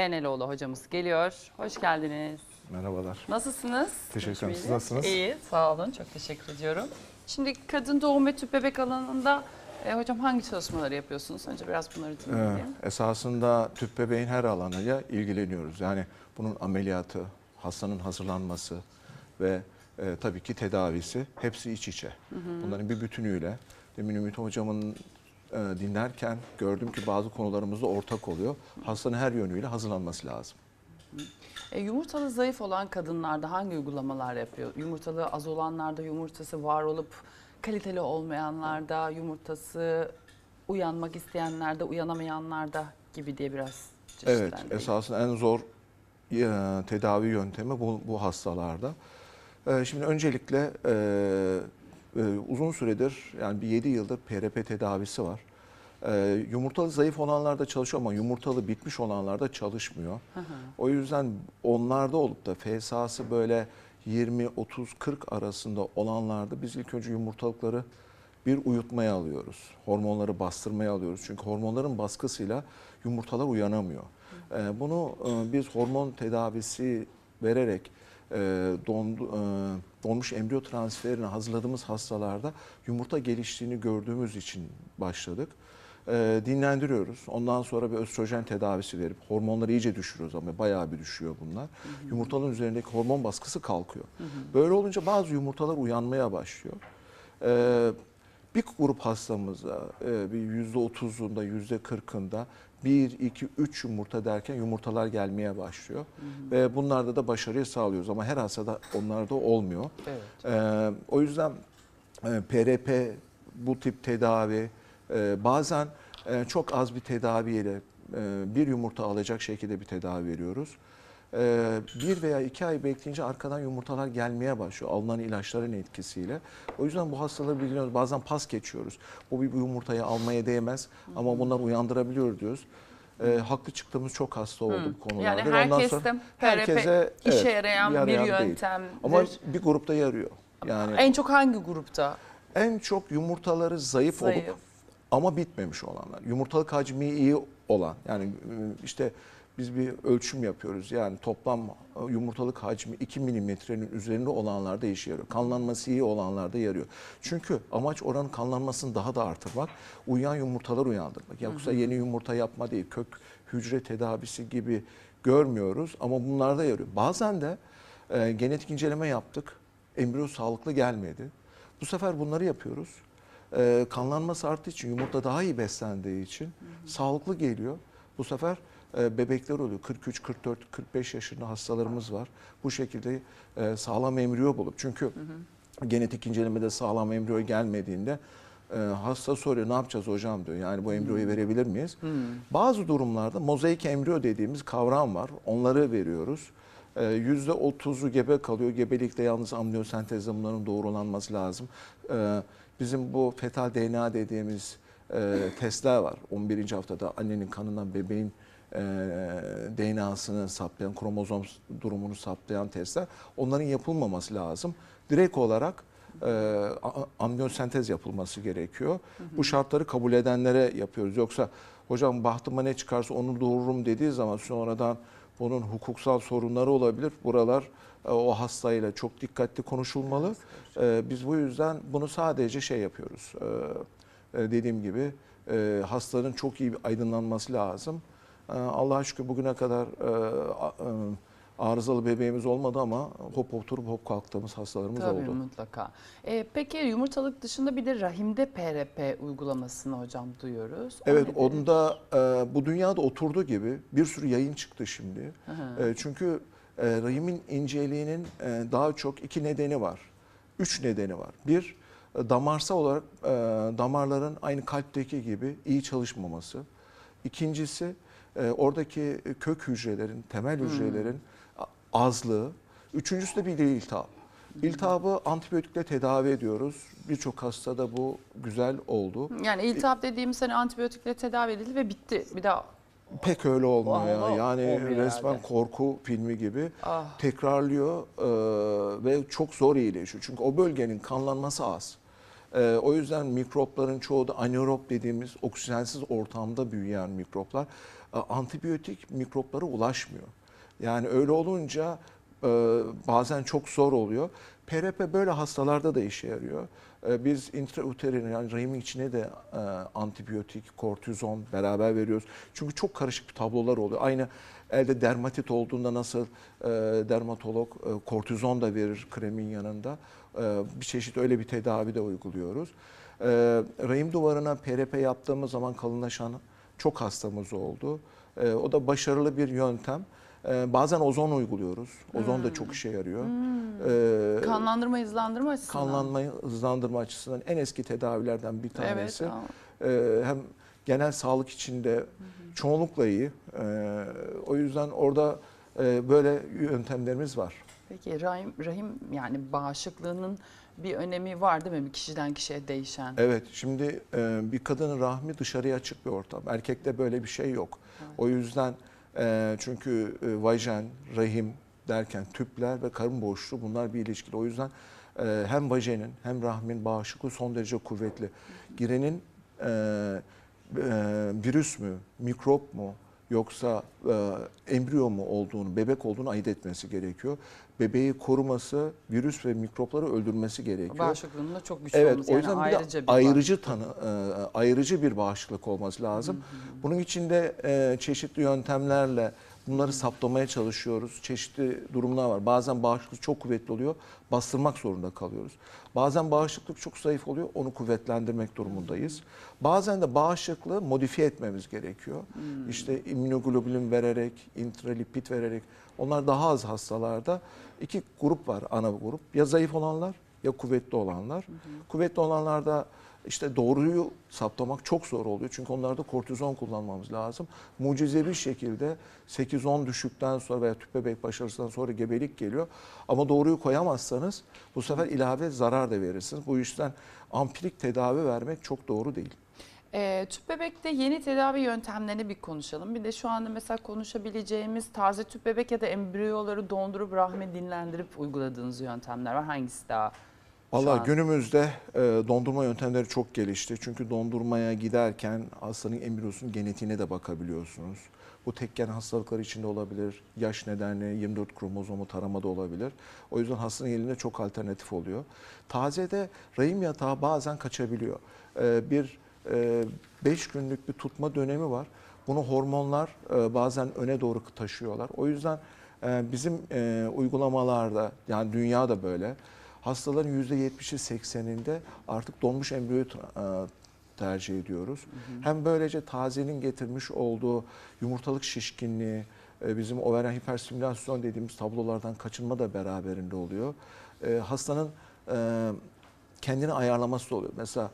Değneloğlu hocamız geliyor. Hoş geldiniz. Merhabalar. Nasılsınız? Teşekkür ederim. Siz nasılsınız? İyi, sağ olun. Çok teşekkür ediyorum. Şimdi kadın doğum ve tüp bebek alanında e, hocam hangi çalışmaları yapıyorsunuz? Önce biraz bunları Ee, dinleyelim. esasında tüp bebeğin her alanıyla ilgileniyoruz. Yani bunun ameliyatı, hastanın hazırlanması ve e, tabii ki tedavisi hepsi iç içe. Bunların bir bütünüyle demin Ümit Hocam'ın e, dinlerken gördüm ki bazı konularımızda ortak oluyor. Hastanın her yönüyle hazırlanması lazım. E, yumurtalı zayıf olan kadınlarda hangi uygulamalar yapıyor? Yumurtalı az olanlarda yumurtası var olup kaliteli olmayanlarda yumurtası uyanmak isteyenlerde uyanamayanlarda gibi diye biraz Evet, esasında en zor e, tedavi yöntemi bu, bu hastalarda. E, şimdi öncelikle e, e, uzun süredir yani bir 7 yıldır PRP tedavisi var. E, yumurtalı zayıf olanlarda çalışıyor ama yumurtalı bitmiş olanlarda çalışmıyor. Hı hı. O yüzden onlarda olup da FSA'sı böyle 20, 30, 40 arasında olanlarda biz ilk önce yumurtalıkları bir uyutmaya alıyoruz. Hormonları bastırmaya alıyoruz. Çünkü hormonların baskısıyla yumurtalar uyanamıyor. Ee, bunu e, biz hormon tedavisi vererek e, dondu, e, donmuş embriyo transferini hazırladığımız hastalarda yumurta geliştiğini gördüğümüz için başladık. E, dinlendiriyoruz. Ondan sonra bir östrojen tedavisi verip hormonları iyice düşürüyoruz ama bayağı bir düşüyor bunlar. Yumurtaların üzerindeki hormon baskısı kalkıyor. Böyle olunca bazı yumurtalar uyanmaya başlıyor. E, bir grup hastamıza e, bir yüzde otuzunda, yüzde kırkında bir, iki, üç yumurta derken yumurtalar gelmeye başlıyor. Ve bunlarda da başarıyı sağlıyoruz ama her hastada onlarda olmuyor. Evet. Ee, o yüzden e, PRP bu tip tedavi e, bazen e, çok az bir tedaviyle e, bir yumurta alacak şekilde bir tedavi veriyoruz. E, bir veya iki ay bekleyince arkadan yumurtalar gelmeye başlıyor alınan ilaçların etkisiyle. O yüzden bu hastaları biliyoruz bazen pas geçiyoruz. Bu bir yumurtayı almaya değmez ama bunlar uyandırabiliyor diyoruz. E, haklı çıktığımız çok hasta oldu bu konularda. Yani ondan sonra herkese, işe evet, yarayan, bir yarayan değil. yöntemdir. Ama bir grupta yarıyor. Yani en çok hangi grupta? en çok yumurtaları zayıf, Zayıf. olup ama bitmemiş olanlar. Yumurtalık hacmi iyi olan yani e, işte biz bir ölçüm yapıyoruz. Yani toplam e, yumurtalık hacmi 2 milimetrenin üzerinde olanlarda işe yarıyor. Kanlanması iyi olanlarda yarıyor. Çünkü amaç oranın kanlanmasını daha da artırmak. Uyuyan yumurtalar uyandırmak. Yoksa yeni yumurta yapma değil. Kök hücre tedavisi gibi görmüyoruz ama bunlarda yarıyor. Bazen de e, genetik inceleme yaptık. Embriyo sağlıklı gelmedi. Bu sefer bunları yapıyoruz. Ee, kanlanması arttığı için yumurta daha iyi beslendiği için sağlıklı geliyor. Bu sefer e, bebekler oluyor. 43, 44, 45 yaşında hastalarımız var. Bu şekilde e, sağlam embriyo bulup çünkü genetik incelemede sağlam embriyo gelmediğinde e, hasta soruyor ne yapacağız hocam diyor. Yani bu embriyoyu verebilir miyiz? Bazı durumlarda mozaik embriyo dediğimiz kavram var. Onları veriyoruz. Ee, Yüzde otuzu gebe kalıyor. Gebelikte yalnız amniyosentezle bunların doğrulanması lazım. Ee, Bizim bu fetal DNA dediğimiz e, testler var. 11. haftada annenin kanından bebeğin e, DNA'sını saptayan, kromozom durumunu saptayan testler. Onların yapılmaması lazım. Direkt olarak e, a- amniyosentez yapılması gerekiyor. Bu şartları kabul edenlere yapıyoruz. Yoksa hocam bahtıma ne çıkarsa onu doğururum dediği zaman sonradan bunun hukuksal sorunları olabilir. Buralar e, o hastayla çok dikkatli konuşulmalı. E, Biz bu yüzden bunu sadece şey yapıyoruz. E, e, Dediğim gibi e, hastanın çok iyi bir aydınlanması lazım. E, Allah'a şükür bugüne kadar e, e, arızalı bebeğimiz olmadı ama hop oturup hop kalktığımız hastalarımız Tabii oldu. mutlaka. E, peki yumurtalık dışında bir de rahimde PRP uygulamasını hocam duyuyoruz. O Evet nedir? onda e, bu dünyada oturduğu gibi bir sürü yayın çıktı şimdi. Hı hı. E, çünkü e, rahimin inceliğinin e, daha çok iki nedeni var. Üç nedeni var. Bir, e, damarsal olarak e, damarların aynı kalpteki gibi iyi çalışmaması. İkincisi, e, oradaki kök hücrelerin, temel hücrelerin a- azlığı. Üçüncüsü de bir de iltihap. İltihabı antibiyotikle tedavi ediyoruz. Birçok hastada bu güzel oldu. Yani iltihap dediğimiz hani antibiyotikle tedavi edildi ve bitti. Bir daha Pek öyle olmuyor. Vallahi Yani olmuyor resmen herhalde. korku filmi gibi ah, tekrarlıyor e, ve çok zor iyileşiyor. Çünkü o bölgenin kanlanması az. E, o yüzden mikropların çoğu da anaerob dediğimiz oksijensiz ortamda büyüyen mikroplar. Antibiyotik mikroplara ulaşmıyor. Yani öyle olunca e, bazen çok zor oluyor. PRP böyle hastalarda da işe yarıyor. E, Biz intrauterin yani rahimin içine de e, antibiyotik, kortizon beraber veriyoruz. Çünkü çok karışık tablolar oluyor. Aynı elde dermatit olduğunda nasıl dermatolog kortizon da verir kremin yanında. Bir çeşit öyle bir tedavi de uyguluyoruz. Rahim duvarına PRP yaptığımız zaman kalınlaşan çok hastamız oldu. E, o da başarılı bir yöntem. E, bazen ozon uyguluyoruz. Ozon da çok işe yarıyor. E, Kanlandırma, hızlandırma açısından. kanlanmayı hızlandırma açısından en eski tedavilerden bir Evet. tanesi. aa. Ee, hem genel sağlık içinde çoğunlukla iyi. Ee, o yüzden orada e, böyle yöntemlerimiz var. Peki rahim, rahim yani bağışıklığının bir önemi var değil mi? Bir kişiden kişiye değişen. Evet, şimdi e, bir kadının rahmi dışarıya açık bir ortam. Erkekte böyle bir şey yok. O yüzden e, çünkü e, vajen, rahim derken tüpler ve karın boşluğu bunlar bir ilişkili. O yüzden e, hem vajenin hem rahmin bağışıklığı son derece kuvvetli. Girenin e, e, virüs mü, mikrop mu yoksa e, embriyo mu olduğunu, bebek olduğunu ayırt etmesi gerekiyor. Bebeği koruması, virüs ve mikropları öldürmesi gerekiyor. Bağışıklığının da çok güçlü Evet, olması. o Yani yüzden bir de ayrıca bir ayrıcı tanı, e, ayrıcı bir bağışıklık olması lazım. Bunun için de e, çeşitli yöntemlerle bunları saptamaya çalışıyoruz. Çeşitli durumlar var. Bazen bağışıklık çok kuvvetli oluyor, bastırmak zorunda kalıyoruz. Bazen bağışıklık çok zayıf oluyor, onu kuvvetlendirmek durumundayız. Bazen de bağışıklığı modifiye etmemiz gerekiyor. İşte immünoglobulin vererek, intralipid vererek. Onlar daha az hastalarda. iki grup var ana grup. Ya zayıf olanlar ya kuvvetli olanlar. Kuvvetli olanlarda işte doğruyu saptamak çok zor oluyor. Çünkü onlarda kortizon kullanmamız lazım. Mucizevi şekilde 8-10 düşükten sonra veya tüp bebek başarısından sonra gebelik geliyor. Ama doğruyu koyamazsanız bu sefer ilave zarar da verirsiniz. Bu yüzden ampirik tedavi vermek çok doğru değil. Ee, tüp bebekte yeni tedavi yöntemlerini bir konuşalım. Bir de şu anda mesela konuşabileceğimiz taze tüp bebek ya da embriyoları dondurup rahme dinlendirip uyguladığınız yöntemler var. Hangisi daha? An? günümüzde e, dondurma yöntemleri çok gelişti. Çünkü dondurmaya giderken hastanın embriyosunun genetiğine de bakabiliyorsunuz. Bu tekken hastalıklar içinde olabilir. Yaş nedeniyle 24 kromozomu taramada olabilir. O yüzden hastanın elinde çok alternatif oluyor. Tazede rahim yatağı bazen kaçabiliyor. E, bir 5 günlük bir tutma dönemi var. Bunu hormonlar e, bazen öne doğru taşıyorlar. O yüzden e, bizim e, uygulamalarda yani dünya da böyle hastaların %70'i 80'inde artık donmuş embriyoyu tra- e, tercih ediyoruz. Hem böylece tazenin getirmiş olduğu yumurtalık şişkinliği, e, bizim overen hiperstimülasyon dediğimiz tablolardan kaçınma da beraberinde oluyor. E, Hastanın kendini ayarlaması da oluyor. Mesela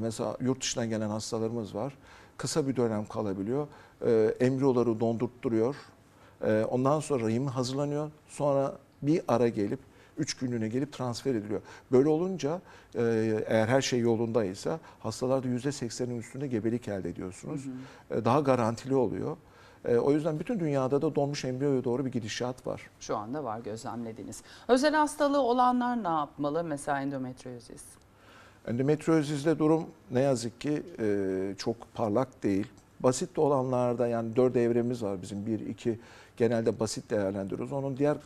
mesela yurt dışından gelen hastalarımız var. Kısa bir dönem kalabiliyor. Embriyoları dondurtturuyor. Ondan sonra rahimi hazırlanıyor. Sonra bir ara gelip 3 günlüğüne gelip transfer ediliyor. Böyle olunca e, eğer her şey yolundaysa hastalarda %80'in üstünde gebelik elde ediyorsunuz. E, Daha garantili oluyor. E, O yüzden bütün dünyada da donmuş embriyoya doğru bir gidişat var. Şu anda var gözlemlediğiniz. Özel hastalığı olanlar ne yapmalı? Mesela endometriozis. Endometriozizde durum ne yazık ki e, çok parlak değil. Basit olanlarda yani dört evremiz var bizim. Bir, iki genelde basit değerlendiriyoruz. Onun diğer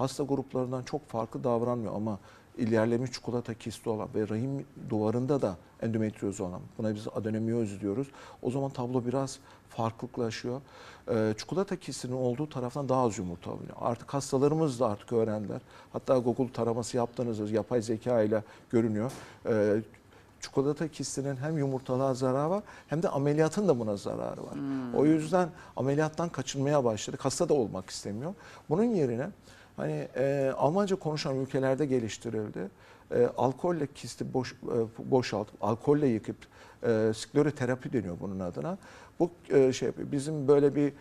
hasta gruplarından çok farklı davranmıyor ama ilerlemiş çikolata kisti olan ve rahim duvarında da endometrioz olan buna biz adenomiyoz diyoruz. O zaman tablo biraz farklılaşıyor. Ee, çikolata kistinin olduğu taraftan daha az yumurta alınıyor. Artık hastalarımız da artık öğrendiler. Hatta Google taraması yaptığınızda yapay zeka ile görünüyor. Ee, çikolata kistinin hem yumurtalığa zararı var hem de ameliyatın da buna zararı var. O yüzden ameliyattan kaçınmaya başladık. Hasta da olmak istemiyor. Bunun yerine hani e, Almanca konuşan ülkelerde geliştirildi. E, alkolle kisti boş, e, boşaltıp, alkolle yıkıp e, skleroterapi deniyor bunun adına. Bu e, şey. Bizim böyle bir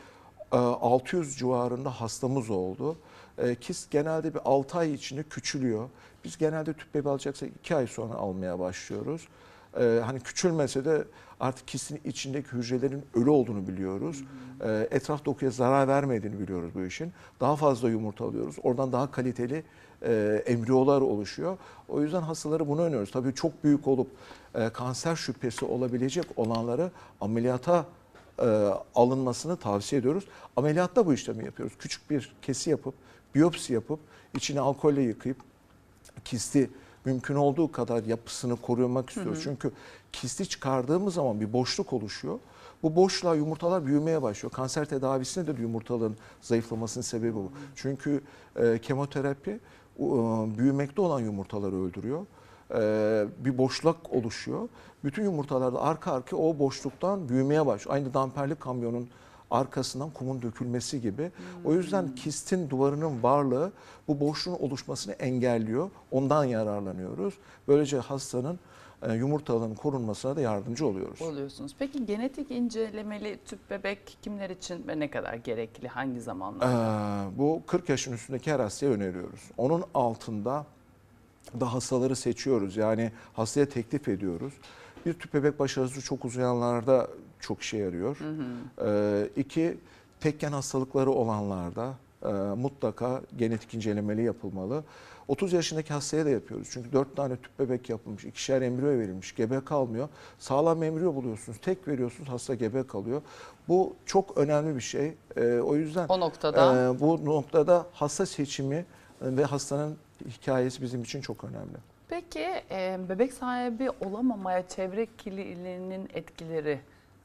e, 600 civarında hastamız oldu. E, kist genelde bir 6 ay içinde küçülüyor. Biz genelde tüp bebeği alacaksak 2 ay sonra almaya başlıyoruz. E, hani küçülmese de artık kistin içindeki hücrelerin ölü olduğunu biliyoruz. E, etraf dokuya zarar vermediğini biliyoruz bu işin. Daha fazla yumurta alıyoruz. Oradan daha kaliteli e, embriyolar oluşuyor. O yüzden hastaları bunu öneriyoruz. Tabii çok büyük olup e, kanser şüphesi olabilecek olanları ameliyata e, alınmasını tavsiye ediyoruz. Ameliyatta bu işlemi yapıyoruz. Küçük bir kesi yapıp, biyopsi yapıp, içine alkolle yıkayıp kisti mümkün olduğu kadar yapısını korumak istiyoruz. Çünkü kisti çıkardığımız zaman bir boşluk oluşuyor. Bu boşluğa yumurtalar büyümeye başlıyor. Kanser tedavisinde de yumurtalığın zayıflamasının sebebi bu. Çünkü e, kemoterapi e, büyümekte olan yumurtaları öldürüyor. E, bir boşluk oluşuyor. Bütün yumurtalar da arka arka o boşluktan büyümeye başlıyor. Aynı damperli kamyonun arkasından kumun dökülmesi gibi. O yüzden kistin duvarının varlığı bu boşluğun oluşmasını engelliyor. Ondan yararlanıyoruz. Böylece hastanın e, yumurtalığının korunmasına da yardımcı oluyoruz. oluyorsunuz. Peki genetik incelemeli tüp bebek kimler için ve ne kadar gerekli? Hangi zamanlarda? Ee, bu 40 yaşın üstündeki her hastaya öneriyoruz. Onun altında da hastaları seçiyoruz. Yani hastaya teklif ediyoruz. Bir tüp bebek başarısı çok uzayanlarda çok işe yarıyor. Ee, iki, tekken hastalıkları olanlarda e, mutlaka genetik incelemeli yapılmalı. 30 yaşındaki hastaya da yapıyoruz. Çünkü 4 tane tüp bebek yapılmış, ikişer embriyo verilmiş, gebe kalmıyor. Sağlam embriyo buluyorsunuz, tek veriyorsunuz, hasta gebe kalıyor. Bu çok önemli bir şey. Ee, o yüzden O noktada ee, bu noktada hasta seçimi ve hastanın hikayesi bizim için çok önemli. Peki e, bebek sahibi olamamaya çevre kirliliğinin etkileri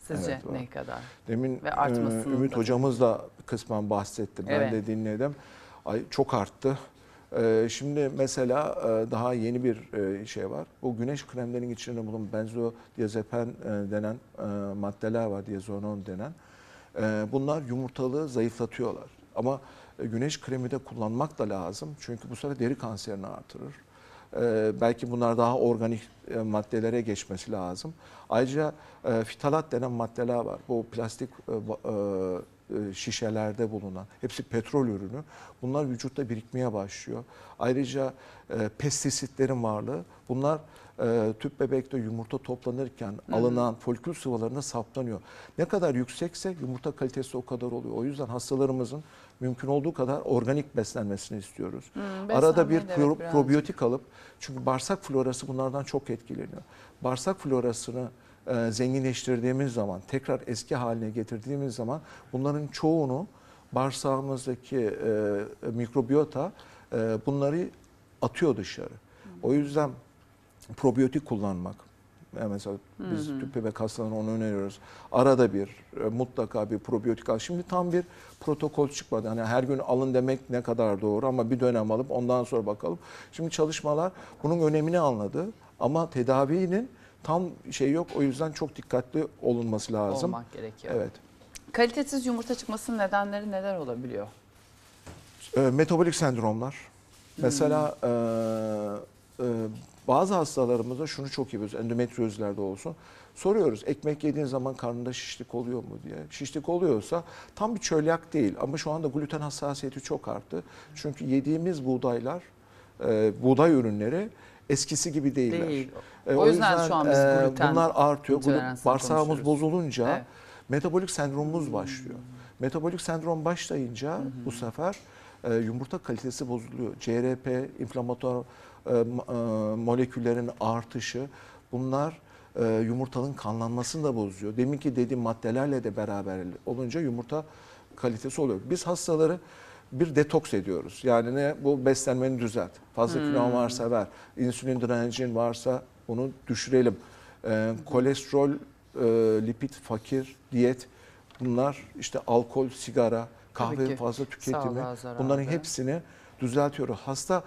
sizce Evet, var. ne kadar? Demin Ve e, Ümit da- hocamız da kısmen bahsetti. Ben Evet. de dinledim. Ay çok arttı. Ee, şimdi mesela e, daha yeni bir e, şey var. Bu güneş kremlerinin içinde bulunan benzodiazepen e, denen e, maddeler var, diazonon denen. E, Bunlar yumurtalığı zayıflatıyorlar. Ama e, güneş kremi de kullanmak da lazım. Çünkü bu sefer deri kanserini artırır. Ee, belki bunlar daha organik e, maddelere geçmesi lazım. Ayrıca e, fitalat denen maddeler var. Bu plastik e, e, e, şişelerde bulunan, hepsi petrol ürünü. Bunlar vücutta birikmeye başlıyor. Ayrıca e, pestisitlerin varlığı, bunlar e, tüp bebekte yumurta toplanırken alınan folikül sıvılarına saptanıyor. Ne kadar yüksekse yumurta kalitesi o kadar oluyor. O yüzden hastalarımızın mümkün olduğu kadar organik beslenmesini istiyoruz. Hmm, Arada bir pro- evet, probiyotik alıp çünkü bağırsak florası bunlardan çok etkileniyor. Bağırsak florasını e, zenginleştirdiğimiz zaman, tekrar eski haline getirdiğimiz zaman bunların çoğunu bağırsağımızdaki e, mikrobiyota e, bunları atıyor dışarı. O yüzden probiyotik kullanmak. Yani mesela biz tüp bebek hastalarına onu öneriyoruz. Arada bir e, mutlaka bir probiyotik al. Şimdi tam bir protokol çıkmadı. Hani her gün alın demek ne kadar doğru ama bir dönem alıp ondan sonra bakalım. Şimdi çalışmalar bunun önemini anladı ama tedavinin tam şey yok. O yüzden çok dikkatli olunması lazım. Olmak gerekiyor. Evet. Kalitesiz yumurta çıkmasının nedenleri neler olabiliyor? E, metabolik sendromlar. Mesela e, e, bazı hastalarımızda şunu çok yapıyoruz. Endometriozlerde olsun. Soruyoruz ekmek yediğin zaman karnında şişlik oluyor mu diye. Şişlik oluyorsa tam bir çölyak değil ama şu anda gluten hassasiyeti çok arttı. Çünkü yediğimiz buğdaylar, e, buğday ürünleri eskisi gibi değiller. Değil. E, O yüzden şu an biz e, gluten bunlar artıyor. Bağırsağımız bozulunca Evet. metabolik sendromumuz başlıyor. Metabolik sendrom başlayınca bu sefer e, yumurta kalitesi bozuluyor. CRP, inflamatuar e, e, moleküllerin artışı bunlar e, yumurtanın kanlanmasını da bozuyor. Deminki dediğim maddelerle de beraber olunca yumurta kalitesi oluyor. Biz hastaları bir detoks ediyoruz. Yani ne? Bu beslenmeni düzelt. Fazla kilon varsa ver. İnsülin direncin varsa bunu düşürelim. E, kolesterol, e, lipid fakir, diyet bunlar işte alkol, sigara, kahve ki. fazla tüketimi bunların hepsini düzeltiyoruz. Hasta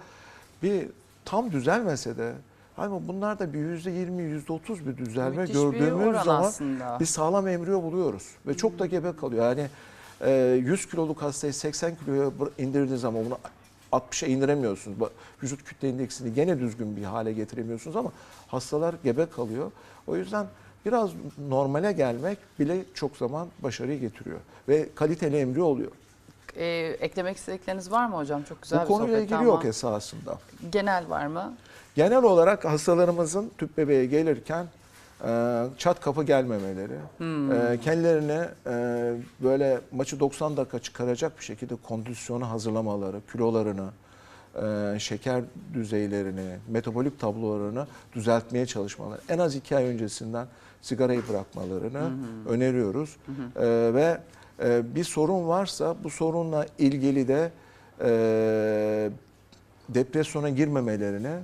bir tam düzelmese de hani bunlar da bir yüzde yirmi, yüzde otuz bir düzelme Müthiş bir gördüğümüz oran zaman aslında. bir sağlam embriyo buluyoruz ve çok da gebe kalıyor. Yani e, 100 kiloluk hastayı 80 kiloya indirdiğiniz zaman bunu 60'a indiremiyorsunuz. Vücut kütle indeksini gene düzgün bir hale getiremiyorsunuz ama hastalar gebe kalıyor. O yüzden biraz normale gelmek bile çok zaman başarıyı getiriyor ve kaliteli embriyo oluyor. Ee, eklemek istedikleriniz var mı hocam? Çok güzel Bu bir konuyla ilgili ama yok esasında. genel var mı? Genel olarak hastalarımızın tüp bebeğe gelirken e, çat kapı gelmemeleri, e, kendilerine e, böyle maçı 90 dakika çıkaracak bir şekilde kondisyonu hazırlamaları, kilolarını, e, şeker düzeylerini, metabolik tablolarını düzeltmeye çalışmaları. En az iki ay öncesinden sigarayı bırakmalarını öneriyoruz. E, ve e, bir sorun varsa bu sorunla ilgili de e, depresyona girmemelerini,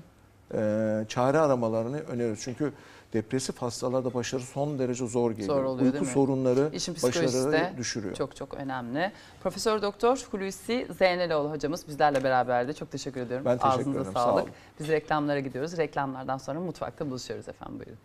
e, çare aramalarını öneriyoruz. Çünkü depresif hastalarda başarı son derece zor geliyor. Zor oluyor, Uyku sorunları İşin başarıyı düşürüyor. Çok çok önemli. Profesör Doktor Hulusi Zeyneloğlu hocamız bizlerle beraberdi. Çok teşekkür ediyorum. Ben teşekkür Ağzınıza ederim, sağ sağlık. olun. Biz reklamlara gidiyoruz. Reklamlardan sonra mutfakta buluşuyoruz efendim. Buyurun.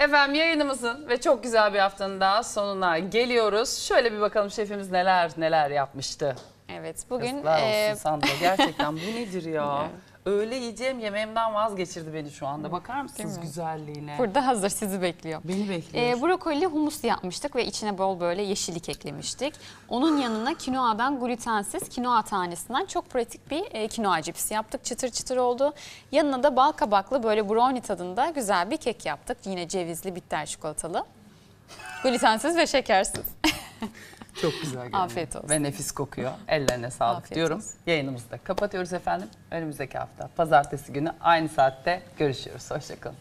Efendim yayınımızın ve çok güzel bir haftanın daha sonuna geliyoruz. Şöyle bir bakalım şefimiz neler neler yapmıştı. Evet bugün Yazıklar e, olsun Sandra. Gerçekten bu nedir ya? Öğle yiyeceğim yemeğimden vazgeçirdi beni şu anda. Bakar mısınız güzelliğine? burada hazır sizi bekliyor. Beni bekliyor. E, brokoli humus yapmıştık ve içine bol böyle yeşillik eklemiştik. Onun yanına kinoadan glutensiz kinoa tanesinden çok pratik bir e, kinoa cipsi yaptık. Çıtır çıtır oldu. Yanına da bal kabaklı böyle brownie tadında güzel bir kek yaptık. Yine cevizli bitter çikolatalı. Glutensiz ve şekersiz. Çok güzel görünüyor. Afiyet olsun. Ve nefis kokuyor. Ellerine sağlık Afiyet diyorum. olsun. Yayınımızı da kapatıyoruz efendim. Önümüzdeki hafta pazartesi günü aynı saatte görüşüyoruz. Hoşçakalın.